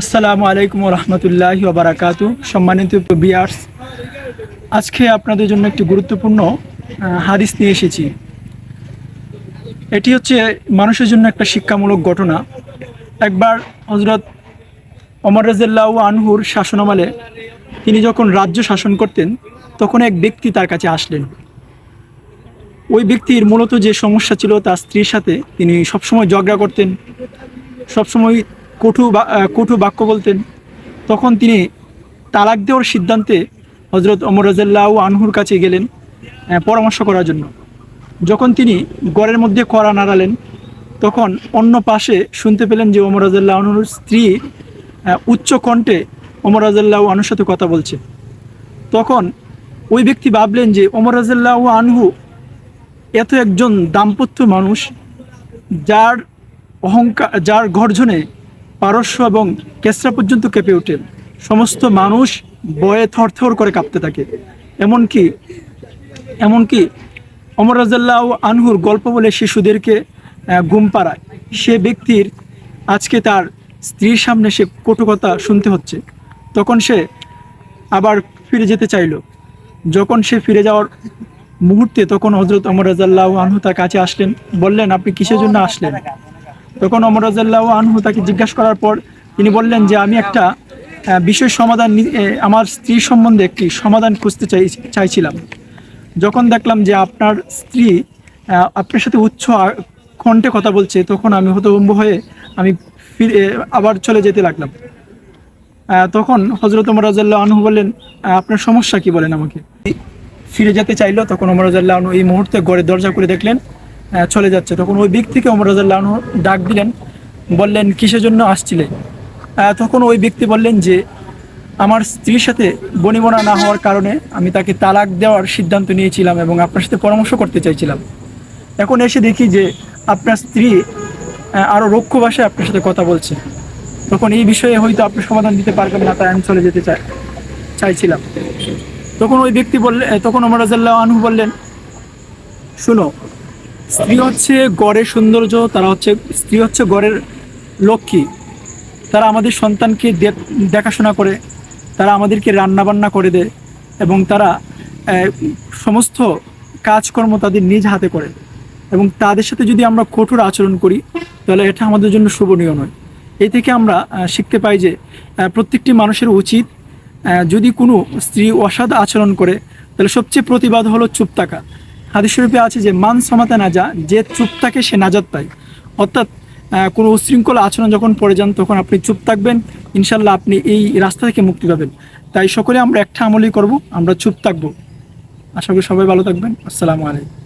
আসসালামু আলাইকুম রহমতুল্লাহ বারাকাতু সম্মানিত বিয়ার্স আজকে আপনাদের জন্য একটি গুরুত্বপূর্ণ হাদিস নিয়ে এসেছি। এটি হচ্ছে মানুষের জন্য একটা শিক্ষামূলক ঘটনা। একবার হজরত অমর রাজাল্লাহ আনহুর শাসনামলে তিনি যখন রাজ্য শাসন করতেন, তখন এক ব্যক্তি তার কাছে আসলেন। ওই ব্যক্তির মূলত যে সমস্যা ছিল, তার স্ত্রীর সাথে তিনি সবসময় ঝগড়া করতেন। সবসময় কটু কটু বাক্য বলতেন। তখন তিনি তালাক দেওয়ার সিদ্ধান্তে হজরত অমর রাজাল্লাহ আনহুর কাছে গেলেন পরামর্শ করার জন্য। যখন তিনি গড়ের মধ্যে কড়া নাড়ালেন, তখন অন্য পাশে শুনতে পেলেন যে অমর রাজাল্লাহ আনহুর স্ত্রী উচ্চ কণ্ঠে অমর রাজাল্লাহ আনুর সাথে কথা বলছে। তখন ওই ব্যক্তি ভাবলেন যে অমর রাজাল্লাহ আনহু এত একজন দাম্পত্য মানুষ, যার অহংকার, যার গর্জনে পারস্য এবং কেসরা পর্যন্ত কেঁপে ওঠে। সমস্ত মানুষ বয়ে থরথর করে কাঁপতে থাকে। এমনকি এমনকি অমর রাজাল্লাহ আনহুর গল্প বলে শিশুদেরকে ঘুম পাড়ায়। সে ব্যক্তির আজকে তার স্ত্রীর সামনে সে কটু কথা শুনতে হচ্ছে। তখন সে আবার ফিরে যেতে চাইলো। যখন সে ফিরে যাওয়ার মুহূর্তে তখন হজরত অমর রাজাল্লাহ আনহু তার কাছে আসলেন। বললেন, আপনি কিসের জন্য আসলেন? তখন অমর রাজাল্লাহ আনহু তাকে জিজ্ঞাসা করার পর তিনি বললেন যে, আমি একটা বিষয় সমাধান আমার স্ত্রী সম্বন্ধে একটি সমাধান খুঁজতে চাই, চাইছিলাম। যখন দেখলাম যে আপনার স্ত্রী আপনার সাথে উচ্চ কণ্ঠে কথা বলছে, তখন আমি হতভম্ব হয়ে আমি ফিরে, আবার চলে যেতে লাগলাম। তখন হজরত ওমর রাজাল্লাহ আনহু বললেন আপনার সমস্যা কি? বলেন আমাকে। ফিরে যেতে চাইলো, তখন ওমর রাজাল্লাহ আনহু এই মুহূর্তে গড়ে দরজা করে দেখলেন চলে যাচ্ছে। তখন ওই ব্যক্তিকে ওমর রাজাল্লাহ আনহু ডাক দিলেন, বললেন, কিসের জন্য আসছিলে? তখন ওই ব্যক্তি বললেন যে, আমার স্ত্রীর সাথে বনিবনা না হওয়ার কারণে আমি তাকে তালাক দেওয়ার সিদ্ধান্ত নিয়েছিলাম এবং আপনার সাথে পরামর্শ করতে চাইছিলাম। এখন এসে দেখি যে, আপনার স্ত্রী আরও আরও রক্ষ ভাষায় আপনার সাথে কথা বলছে। তখন এই বিষয়ে হয়তো আপনি সমাধান দিতে পারবেন না, তাই আমি চলে যেতে চাই, চাইছিলাম। তখন ওই ব্যক্তি বললেন তখন ওমর রাজাল্লাহ আনহু বললেন, শুনো স্ত্রী হচ্ছে গড়ের সৌন্দর্য, তারা হচ্ছে, স্ত্রী হচ্ছে গড়ের লক্ষ্মী। তারা আমাদের সন্তানকে দেখাশোনা করে, তারা আমাদেরকে রান্না বান্না করে দেয় এবং তারা সমস্ত কাজকর্ম তাদের নিজ হাতে করে। এবং তাদের সাথে যদি আমরা কঠোর আচরণ করি, তাহলে এটা আমাদের জন্য শুভনীয় নয়। এই থেকে আমরা শিখতে পাই যে প্রত্যেকটি মানুষের উচিত যদি কোনো স্ত্রী অসাধ আচরণ করে, তাহলে সবচেয়ে প্রতিবাদ হলো চুপ থাকা। হাদিস শরীফে আছে যে, মান সমাতে না যা যে চুপ থাকে সে নাজাত পায়। অর্থাৎ কোনো উশৃঙ্খল আচরণ যখন পড়ে যান, তখন আপনি চুপ থাকবেন। ইনশাল্লাহ আপনি এই রাস্তা থেকে মুক্তি পাবেন। তাই সকলে আমরা একটা আমলই করব, আমরা চুপ থাকব। আশা করি সবাই ভালো থাকবেন। আসসালামু আলাইকুম।